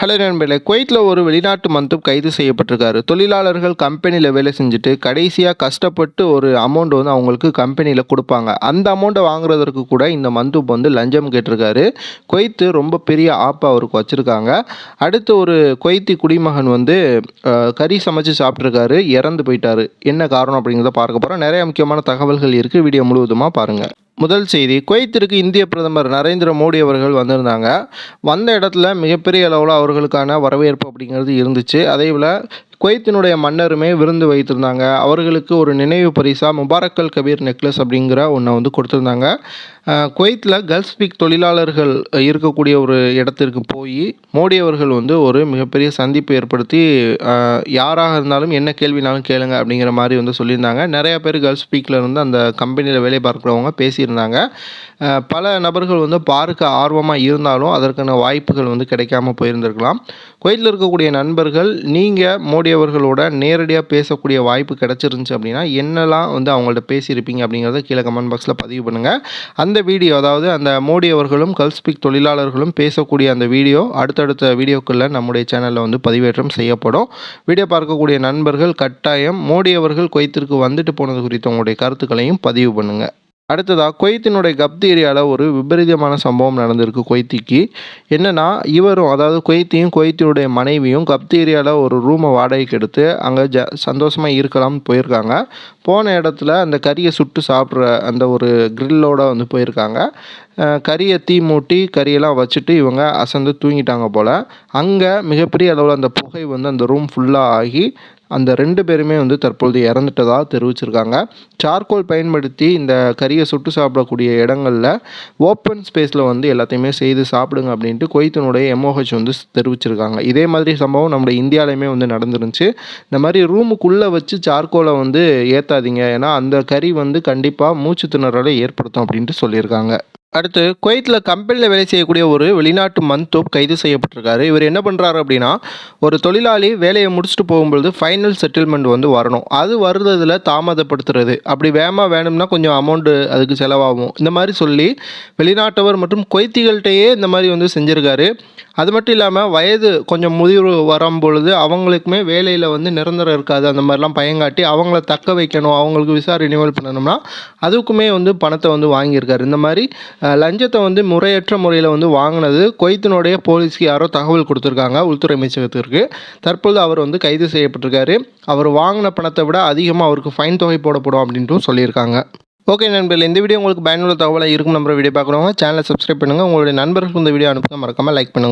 Hello நண்பர்களே குவைத்தில் ஒரு வெளிநாட்டு மந்தூப் கைது செய்யப்பட்டிருக்காரு. தொழிலாளர்கள் கம்பெனியில் வேலை செஞ்சுட்டு கடைசியாக கஷ்டப்பட்டு ஒரு அமௌண்ட் வந்து அவங்களுக்கு கம்பெனியில் கொடுப்பாங்க. அந்த அமௌண்ட்டை வாங்குறதற்கு கூட இந்த மந்தூப் வந்து லஞ்சம் கேட்டிருக்காரு. குவைத்து ரொம்ப பெரிய ஆப்பை அவருக்கு வச்சுருக்காங்க. அடுத்து ஒரு குவைத்தி குடிமகன் வந்து கறி சமைச்சு சாப்பிட்ருக்காரு இறந்து போயிட்டாரு. என்ன காரணம் அப்படிங்கிறத பார்க்க போகிறோம் நிறைய முக்கியமான தகவல்கள் இருக்குது வீடியோ முழுவதுமாக பாருங்கள் முதல் செய்தி. குவைத்திற்கு இந்திய பிரதமர் நரேந்திர மோடி அவர்கள் வந்திருந்தாங்க. வந்த இடத்துல மிகப்பெரிய அளவில் அவர்களுக்கான வரவேற்பு அப்படிங்கிறது இருந்துச்சு. அதே போல் குவைத்தினுடைய மன்னருமே விருந்து வைத்திருந்தாங்க. அவர்களுக்கு ஒரு நினைவு பரிசாக முபாரக்கல் கபீர் நெக்லஸ் அப்படிங்கிற ஒன்றை வந்து கொடுத்துருந்தாங்க. குவைத்தில் கல்ஸ்பிக் தொழிலாளர்கள் இருக்கக்கூடிய ஒரு இடத்திற்கு போய் மோடி அவர்கள் வந்து ஒரு மிகப்பெரிய சந்திப்பு ஏற்படுத்தி யாராக இருந்தாலும் என்ன கேள்வினாலும் கேளுங்க அப்படிங்கிற மாதிரி வந்து சொல்லியிருந்தாங்க. நிறைய பேர் கல்ஸ்பீக்கில் இருந்து அந்த கம்பெனியில் வேலை பார்க்குறவங்க பேசியிருந்தாங்க. பல நபர்கள் வந்து பார்க்க ஆர்வமாக இருந்தாலும் அதற்கான வாய்ப்புகள் வந்து கிடைக்காம போயிருந்திருக்கலாம். குவைத்தில் இருக்கக்கூடிய நண்பர்கள் நீங்கள் மோடி அவர்களோட நேரடியாக பேசக்கூடிய வாய்ப்பு கிடச்சிருந்துச்சு அப்படின்னா என்னெல்லாம் வந்து அவங்கள்ட்ட பேசியிருப்பீங்க அப்படிங்கிறத கீழே கமெண்ட் பாக்ஸில் பதிவு பண்ணுங்கள் அந்த வீடியோ அதாவது அந்த மோடி அவர்களும் கல்ஸ்பிக் தொழிலாளர்களும் பேசக்கூடிய அந்த வீடியோ அடுத்தடுத்த வீடியோக்களில் நம்முடைய சேனலில் வந்து பதிவேற்றம் செய்யப்படும். வீடியோ பார்க்கக்கூடிய நண்பர்கள் கட்டாயம் மோடி அவர்கள் குவைத்திற்கு வந்துட்டு போனது குறித்த உங்களுடைய கருத்துக்களையும் பதிவு பண்ணுங்கள் அடுத்ததாக குவைத்தினுடைய கப்தி ஏரியாவில் ஒரு விபரீதமான சம்பவம் நடந்திருக்கு குவைத்திக்கு. என்னென்னா இவரும் அதாவது குவைத்தியும் குவைத்தினுடைய மனைவியும் கப்தி ஏரியாவில் ஒரு ரூமை வாடகைக்கு எடுத்து அங்கே ஜ சந்தோஷமாக இருக்கலாம்னு போயிருக்காங்க. போன இடத்துல அந்த கறியை சுட்டு சாப்பிட்ற அந்த ஒரு க்ரில்லோடு வந்து போயிருக்காங்க. கறியை தீ மூட்டி கறியெல்லாம் வச்சுட்டு இவங்க அசந்து தூங்கிட்டாங்க போல். அங்கே மிகப்பெரிய அளவில் அந்த புகை வந்து அந்த ரூம் ஃபுல்லாக ஆகி அந்த ரெண்டு பேருமே வந்து தற்பொழுது இறந்துட்டதாக தெரிவிச்சிருக்காங்க. சார்கோல் பயன்படுத்தி இந்த கறியை சுட்டு சாப்பிடக்கூடிய இடங்களில் ஓப்பன் ஸ்பேஸில் வந்து எல்லாத்தையுமே செய்து சாப்பிடுங்க அப்படின்ட்டு கொய்த்தனுடைய எம்ஓஹெச் வந்து தெரிவிச்சிருக்காங்க. இதே மாதிரி சம்பவம் நம்முடைய இந்தியாலையுமே வந்து நடந்துருந்துச்சு. இந்த மாதிரி ரூமுக்குள்ளே வச்சு சார்கோலை வந்து ஏற்றாதீங்க ஏன்னா அந்த கறி வந்து கண்டிப்பாக மூச்சு திணறலை ஏற்படுத்தும் அப்படின்ட்டு சொல்லியிருக்காங்க. அடுத்து குவைத்தில் கம்பெனியில் வேலை செய்யக்கூடிய ஒரு வெளிநாட்டு மந்தோப் கைது செய்யப்பட்டிருக்காரு. இவர் என்ன பண்ணுறாரு அப்படின்னா ஒரு தொழிலாளி வேலையை முடிச்சுட்டு போகும்பொழுது ஃபைனல் செட்டில்மெண்ட் வந்து வரணும். அது வருதுல தாமதப்படுத்துறது. அப்படி வேகமாக வேணும்னா கொஞ்சம் அமௌண்ட்டு அதுக்கு செலவாகும். இந்த மாதிரி சொல்லி வெளிநாட்டவர் மற்றும் குவைத்திகள்கிட்டயே இந்த மாதிரி வந்து செஞ்சுருக்காரு. அது மட்டும் இல்லாமல் வயது கொஞ்சம் முதிர்வு வரும் பொழுது அவங்களுக்குமே வேலையில் வந்து நிரந்தரம் இருக்காது. அந்த மாதிரிலாம் பயங்காட்டி அவங்கள தக்க வைக்கணும். அவங்களுக்கு விசா ரினியூவல் பண்ணணும்னா அதுக்குமே வந்து பணத்தை வந்து வாங்கியிருக்காரு. இந்த மாதிரி லஞ்சத்தை வந்து முறையற்ற முறையில் வந்து வாங்கினது. கொய்த்தினுடைய போலீஸ்க்கு யாரோ தகவல் கொடுத்துருக்காங்க. உள்துறை அமைச்சகத்திற்கு. தற்பொழுது அவர் வந்து கைது செய்யப்பட்டிருக்காரு. அவர் வாங்கின பணத்தை விட அதிகமாக அவருக்கு ஃபைன் தொகை போடப்படும் அப்படின்ட்டும் சொல்லியிருக்காங்க. ஓகே நண்பர்கள் இந்த வீடியோ உங்களுக்கு பயனுள்ள தகவலாக இருக்கும் நம்ம வீடியோ பார்க்குறவங்க சேனலை சப்ஸ்கிரைப் பண்ணுங்கள் உங்களுடைய நண்பர்களுக்கு இந்த வீடியோ அனுப்புங்க. மறக்காமல் லைக் பண்ணுங்கள்